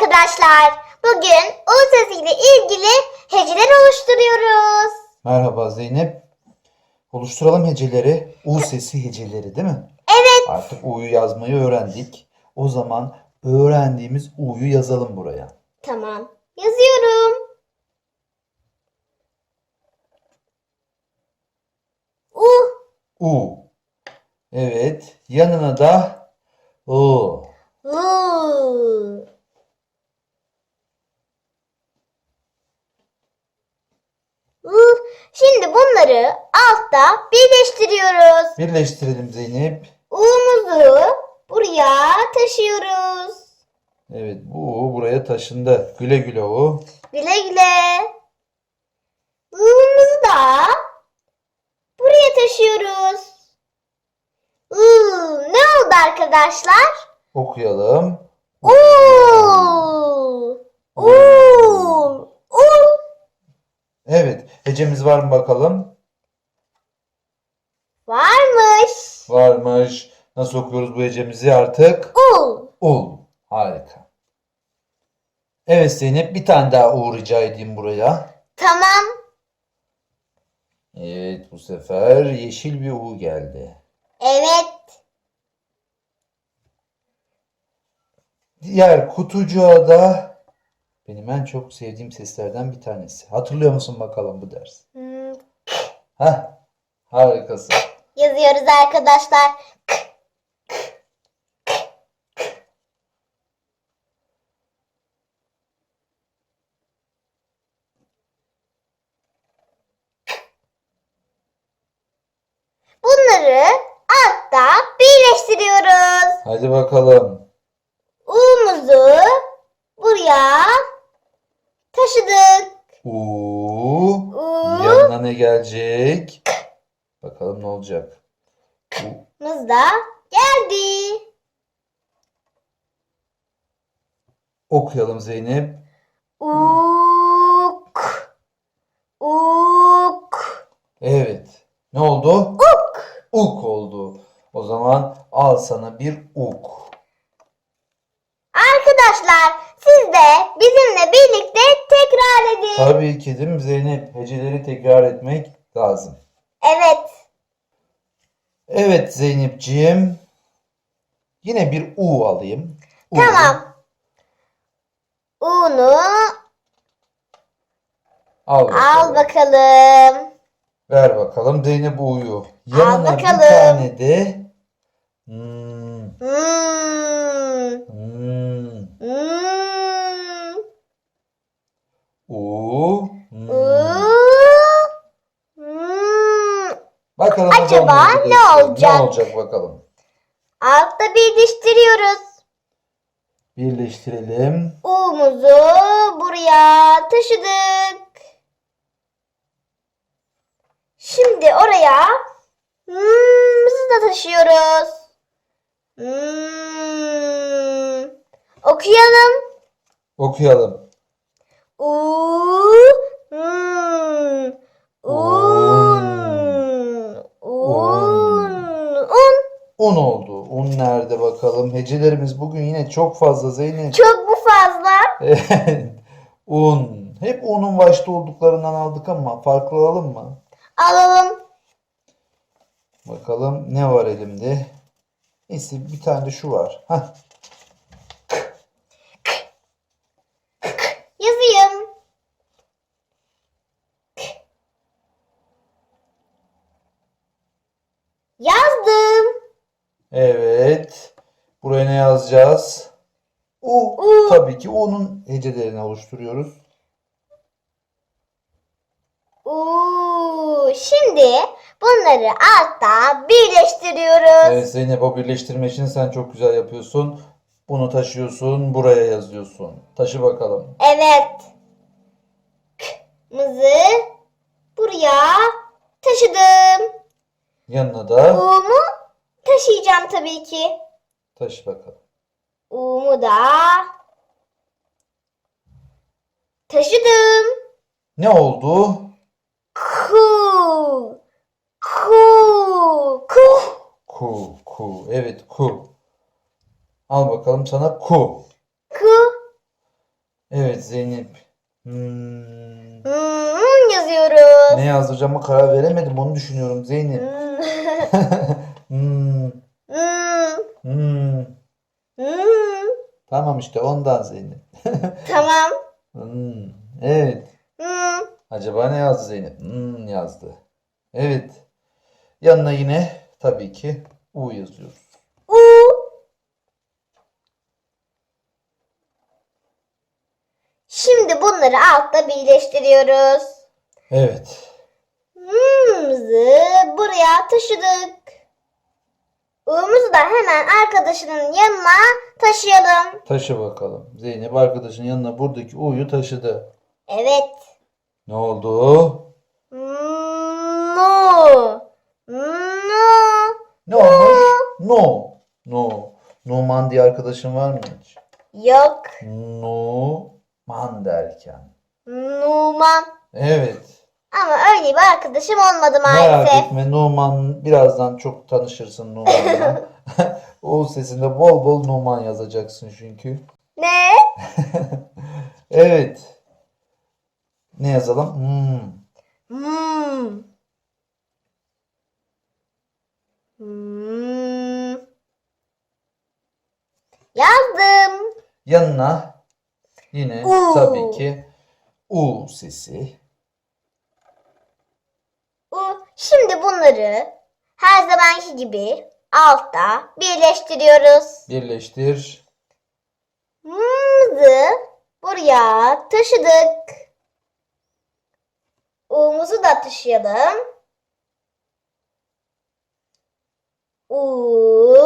arkadaşlar. Bugün U sesiyle ilgili heceler oluşturuyoruz. Merhaba Zeynep. Oluşturalım heceleri. U sesi heceleri değil mi? Evet. Artık U'yu yazmayı öğrendik. O zaman öğrendiğimiz U'yu yazalım buraya. Tamam. Yazıyorum. U. U. Evet. Yanına da U. U. U. Şimdi bunları altta birleştiriyoruz. Birleştirelim Zeynep. U'muzu buraya taşıyoruz. Evet bu U buraya taşındı. Güle güle U. Güle güle. U'muzu da buraya taşıyoruz. U. Ne oldu arkadaşlar? Okuyalım. U. U. U. Evet. Hecemiz var mı bakalım? Varmış. Varmış. Nasıl okuyoruz bu hecemizi artık? U. Ul. Harika. Evet Zeynep bir tane daha U rica edeyim buraya. Tamam. Evet bu sefer yeşil bir U geldi. Evet. Diğer kutucuğa da benim en çok sevdiğim seslerden bir tanesi. Hatırlıyor musun bakalım bu ders? Hmm, Heh, harikasın. Yazıyoruz arkadaşlar. Bunları altta birleştiriyoruz. Hadi bakalım. U'muzu buraya taşıdık. U. U. Yanına ne gelecek? Bakalım ne olacak? Muz da geldi. Okuyalım Zeynep. Uk. Uk. Evet. Ne oldu? Uk. Uk oldu. O zaman al sana bir uk. Arkadaşlar siz de bizimle birlikte tekrar edin. Tabii ki değil mi Zeynep? Heceleri tekrar etmek lazım. Evet. Evet Zeynepciğim. Yine bir U alayım. U. Tamam. U'nu Al bakalım. al bakalım. Ver bakalım Zeynep U'yu. Yanına bir bakalım. tane de hmm, Hmm. hmm, Hmm. U. Bakalım Acaba ne olacak? Ne olacak bakalım. Altta birleştiriyoruz. Birleştirelim. U'muzu buraya taşıdık. Şimdi oraya h'ımızı da taşıyoruz. Hmm. Okuyalım. Okuyalım. U hmm. Un. Un. Un. Un oldu. Un nerede bakalım? Hecelerimiz bugün yine çok fazla Zeynep. Çok bu fazla. Evet. Un. Hep unun başta olduklarından aldık ama farklı alalım mı? Alalım. Bakalım ne var elimde? Neyse bir tane de şu var. Hah. Yazdım. Evet. Buraya ne yazacağız? U. U. Tabii ki U'nun hecelerini oluşturuyoruz. Uuu. Şimdi bunları altta birleştiriyoruz. Evet Zeynep o birleştirme işini sen çok güzel yapıyorsun. Bunu taşıyorsun, buraya yazıyorsun. Taşı bakalım. Evet. Mızı buraya taşıdım. Yanına da U'mu taşıyacağım tabii ki. taşı bakalım. U'mu da taşıdım. Ne oldu? Ku. Ku. Ku. Ku, ku. Evet ku. Al bakalım sana ku. Ku. Evet Zeynep. Hmm. Hmm, yazıyoruz. Ne yazdıracağıma karar veremedim. Onu düşünüyorum Zeynep. Hmm, Hmm. hmm, Hmm. hmm. Tamam işte ondan Zeynep. Tamam. Hmm. Evet. Hmm. Acaba ne yazdı Zeynep? Hmm yazdı. Evet. Yanına yine tabii ki U yazıyoruz. U. Şimdi bunları altta birleştiriyoruz. Evet. M'ımızı buraya taşıdık. U'muzu da hemen arkadaşının yanına taşıyalım. Taşı bakalım. Zeynep arkadaşın yanına buradaki U'yu taşıdı. Evet. Ne oldu? No. No. Ne olmuş? No. No. Numan diye arkadaşın var mı hiç? Yok. Numan derken. Numan. Evet. Ama öyle bir arkadaşım olmadı Merak maalesef. etme Numan birazdan çok tanışırsın Numan'la. o sesinde bol bol Numan yazacaksın çünkü. Ne? Evet. Ne yazalım? Hmm. Hmm. Hmm. Yazdım. Yanına yine U. tabii ki U sesi. Şimdi bunları her zamanki gibi altta birleştiriyoruz. Birleştir. M'ımızı buraya taşıdık. U'muzu da taşıyalım. U.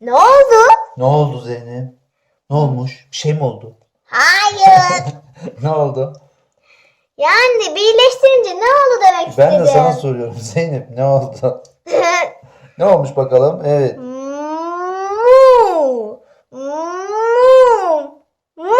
Ne oldu? Ne oldu Zeynep? Ne olmuş? Bir şey mi oldu? Hayır. Ne oldu? Yani birleştirince ne oldu demek Ben de sana istedim. soruyorum Zeynep ne oldu? Ne olmuş bakalım? Evet. Mu. Mu. Mu.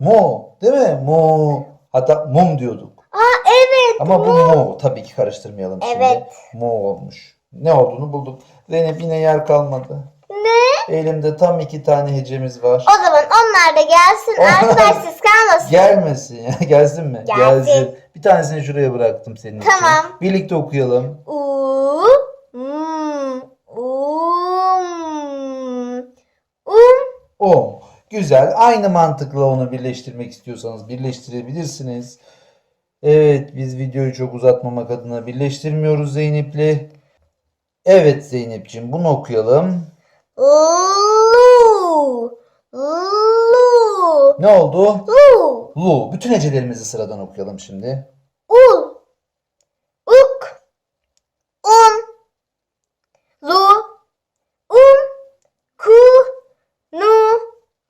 Mu değil mi? Mu. Hatta mum diyorduk. Aa evet. Ama bu mu. Tabii ki karıştırmayalım şimdi. Evet. Mu olmuş. Ne olduğunu bulduk. Zeynep yine yer kalmadı. Ne? Elimde tam iki tane hecemiz var. O zaman onlar da gelsin. Onlar- Kalmasın. Gelmesin ya. Gelsin mi? Gelsin. Bir tanesini şuraya bıraktım senin için. Tamam. Birlikte okuyalım. U. Mm. Um. Um. O. Güzel. Aynı mantıkla onu birleştirmek istiyorsanız birleştirebilirsiniz. Evet, biz videoyu çok uzatmamak adına birleştirmiyoruz Zeynep'le. Evet Zeynep'ciğim bunu okuyalım. Lu. Lu. Ne oldu? Lu. Lu. Bütün hecelerimizi sıradan okuyalım şimdi. Ul. Uk. Un. Lu. Um. Ku. Nu.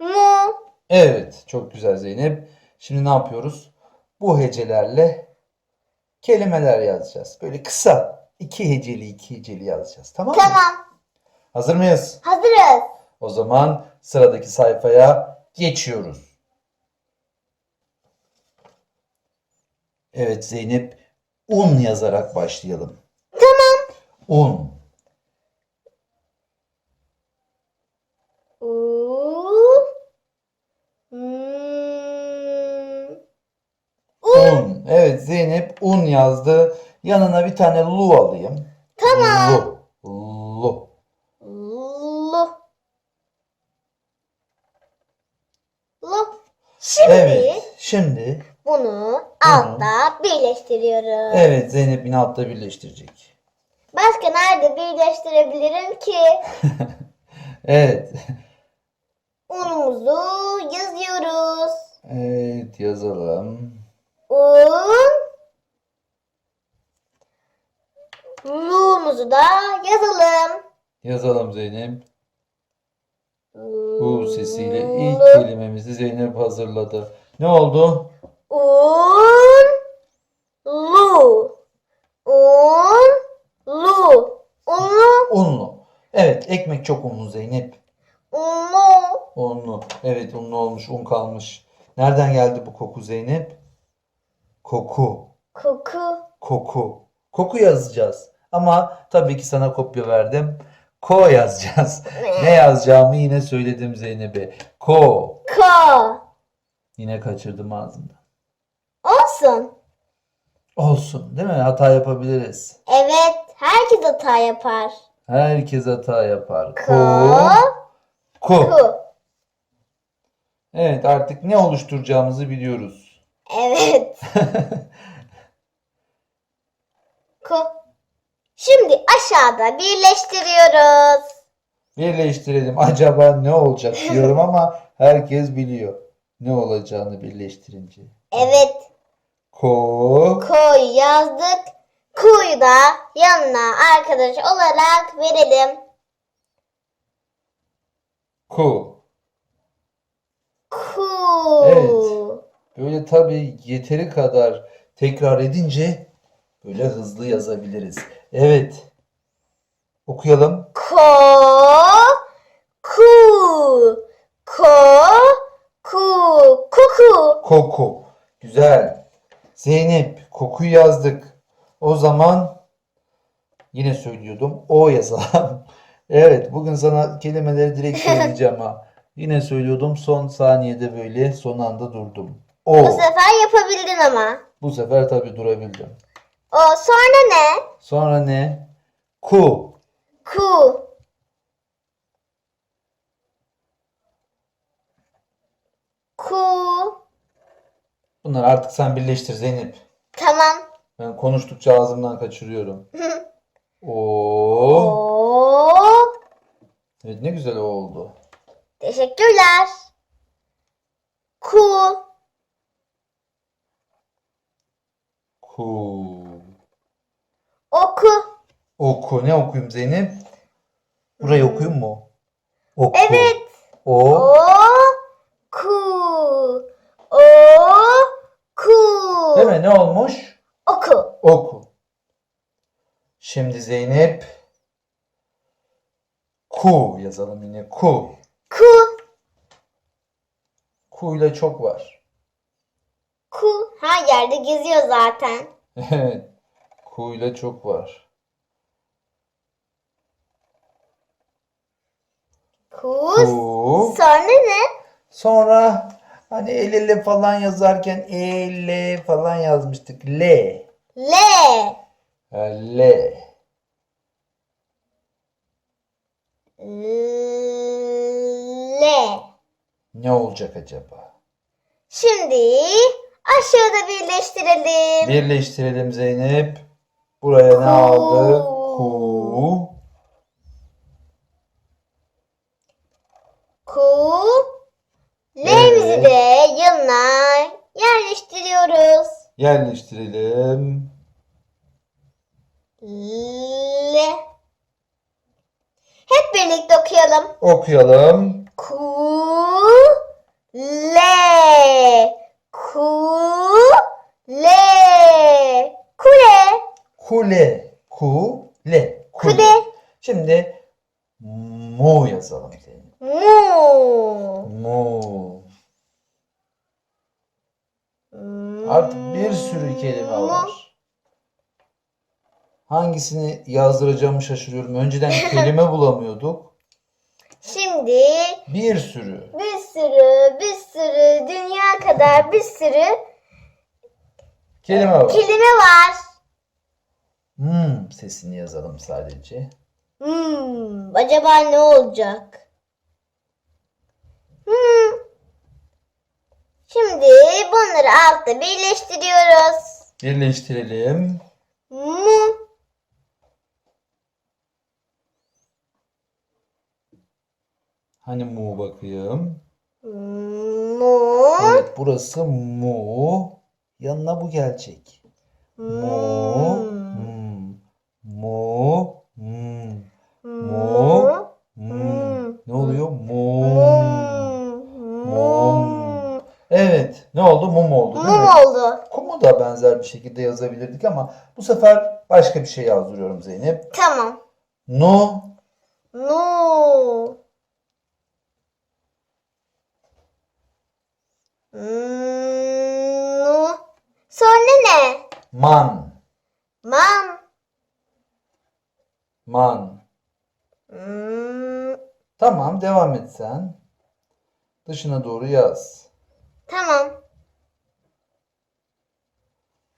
Mu. Evet, çok güzel Zeynep. Şimdi ne yapıyoruz? Bu hecelerle kelimeler yazacağız. Böyle kısa. iki heceli iki heceli yazacağız. Tamam mı? Tamam. Hazır mıyız? Hazırız. O zaman sıradaki sayfaya geçiyoruz. Evet Zeynep, un yazarak başlayalım. Tamam. Un. U. Mm. Un. Evet Zeynep un yazdı. Yanına bir tane lu alayım. Tamam. Lu. Lu. Lu. Şimdi Evet. Şimdi bunu altta birleştiriyorum. evet Zeynep yine altta birleştirecek. Başka nerede birleştirebilirim ki? Evet. Unumuzu yazıyoruz. Evet yazalım. Un. Lu'muzu da yazalım. Yazalım Zeynep. U sesiyle ilk kelimemizi Zeynep hazırladı. Ne oldu? Un. Lu. Un. Lu. Unlu. Unlu. Evet ekmek çok unlu Zeynep. Unlu. Unlu. Evet unlu olmuş un kalmış. Nereden geldi bu koku Zeynep? Koku. Koku. Koku. Koku yazacağız. Ama tabii ki sana kopya verdim. Ko yazacağız. Ne yazacağımı yine söyledim Zeynep'e. Ko Ko. Ko. Yine kaçırdım ağzımdan. Olsun. Olsun değil mi? Hata yapabiliriz. Evet. Herkes hata yapar. Herkes hata yapar. Ko. Ko. Ku. Evet artık ne oluşturacağımızı biliyoruz. Evet. Ku. Aşağıda birleştiriyoruz. Birleştirelim. Acaba ne olacak diyorum ama herkes biliyor ne olacağını birleştirince. Evet. Ko. Koy yazdık. Ku'yu da yanına arkadaş olarak verelim. Ku. Ku. Evet. Böyle tabii yeteri kadar tekrar edince böyle hızlı yazabiliriz. Evet. Okuyalım. Ko. Ku. Ko. Ku. Kuku. Koku. Güzel. Zeynep kokuyu yazdık. O zaman yine söylüyordum. O yazalım. Evet bugün sana kelimeleri direkt söyleyeceğim ha. Yine söylüyordum son saniyede böyle son anda durdum. O. Bu sefer yapabildin ama. Bu sefer tabii durabildim. O sonra ne? Sonra ne? Ku. Ku. Ku. Bunları artık sen birleştir Zeynep. Tamam. Ben konuştukça ağzımdan kaçırıyorum. O. O. Evet ne güzel o oldu. Teşekkürler. Ku. Ku. Oku. Oku. Ne okuyayım Zeynep? Burayı okuyayım mu? Oku. Evet. O. O. Ku. O. Ku. Değil mi? Ne olmuş? Oku. Oku. Şimdi Zeynep. Ku yazalım yine. Ku. Ku. Ku ile çok var. Ku. Her yerde geziyor zaten. Evet. Ku ile çok var. Ku. Ku. Sonra ne? Sonra hani el ele falan yazarken el falan yazmıştık. L. L. L. L. Ne olacak acaba? Şimdi aşağıda birleştirelim. Birleştirelim Zeynep. Buraya ne aldı? Ku. Ku. L'mizi Evet. de yanına yerleştiriyoruz. Yerleştirelim. L. Hep birlikte okuyalım. Okuyalım. Ku. L. Ku. L. Kule. Kule. Kule. Kule. Şimdi mu yazalım Mu. Mu. Artık bir sürü kelime var. Hangisini yazdıracağımı şaşırıyorum. Önceden kelime bulamıyorduk. Şimdi Bir sürü. bir sürü, bir sürü, dünya kadar bir sürü Kelime var. kelime var. Hmm sesini yazalım sadece. Hmm, acaba ne olacak? Hmm. Şimdi bunları altta birleştiriyoruz. Birleştirelim. Mu. Hani mu bakayım. Mu. Evet burası mu. Yanına bu gelecek. Mu. Hmm. Mu. Hmm. Mu. Hmm. Ne oluyor? Mum. Mum. Evet. Ne oldu? Mum oldu değil Mum mi? oldu. Kumu da benzer bir şekilde yazabilirdik ama bu sefer başka bir şey yazdırıyorum Zeynep. Tamam. Nu. Nu. Nu. Sonra ne? Man. Man. Man. Hmm. Tamam devam et sen. Dışına doğru yaz. Tamam.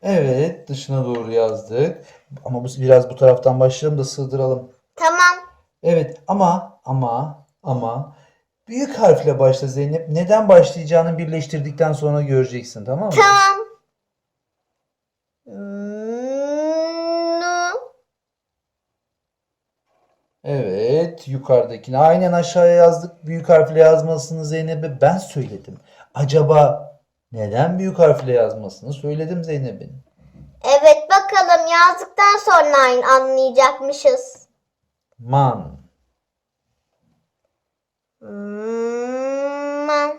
Evet, dışına doğru yazdık. Ama bu biraz bu taraftan başlayalım da sığdıralım. Tamam. Evet ama ama ama büyük harfle başla Zeynep. Neden başlayacağını birleştirdikten sonra göreceksin tamam mı? Tamam. Nu. Evet, yukarıdakini aynen aşağıya yazdık. Büyük harfle yazmasını Zeynep'e ben söyledim. Acaba neden büyük harfle yazmasını söyledim Zeynep'in. Evet bakalım yazdıktan sonra anlayacakmışız. Man. Man.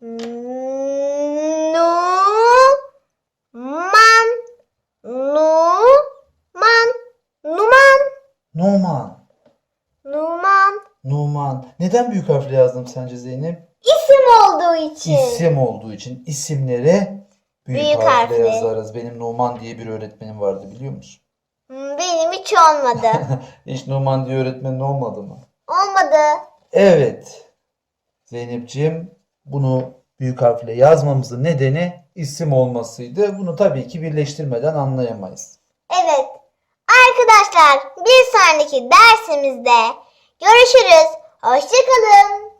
Nu. Man. Nu. Man. Numan. Numan. Numan. Numan. Neden büyük harfle yazdım sence Zeynep? İsim olduğu için. İsim olduğu için isimlere büyük, Büyük harfle harfle. yazarız. Benim Numan diye bir öğretmenim vardı biliyor musun? Hmm, Benim hiç olmadı. Hiç Numan diye öğretmenin olmadı mı? olmadı. Evet. Zeynepciğim bunu büyük harfle yazmamızın nedeni isim olmasıydı. Bunu tabii ki birleştirmeden anlayamayız. Evet. Arkadaşlar bir sonraki dersimizde görüşürüz. Hoşçakalın.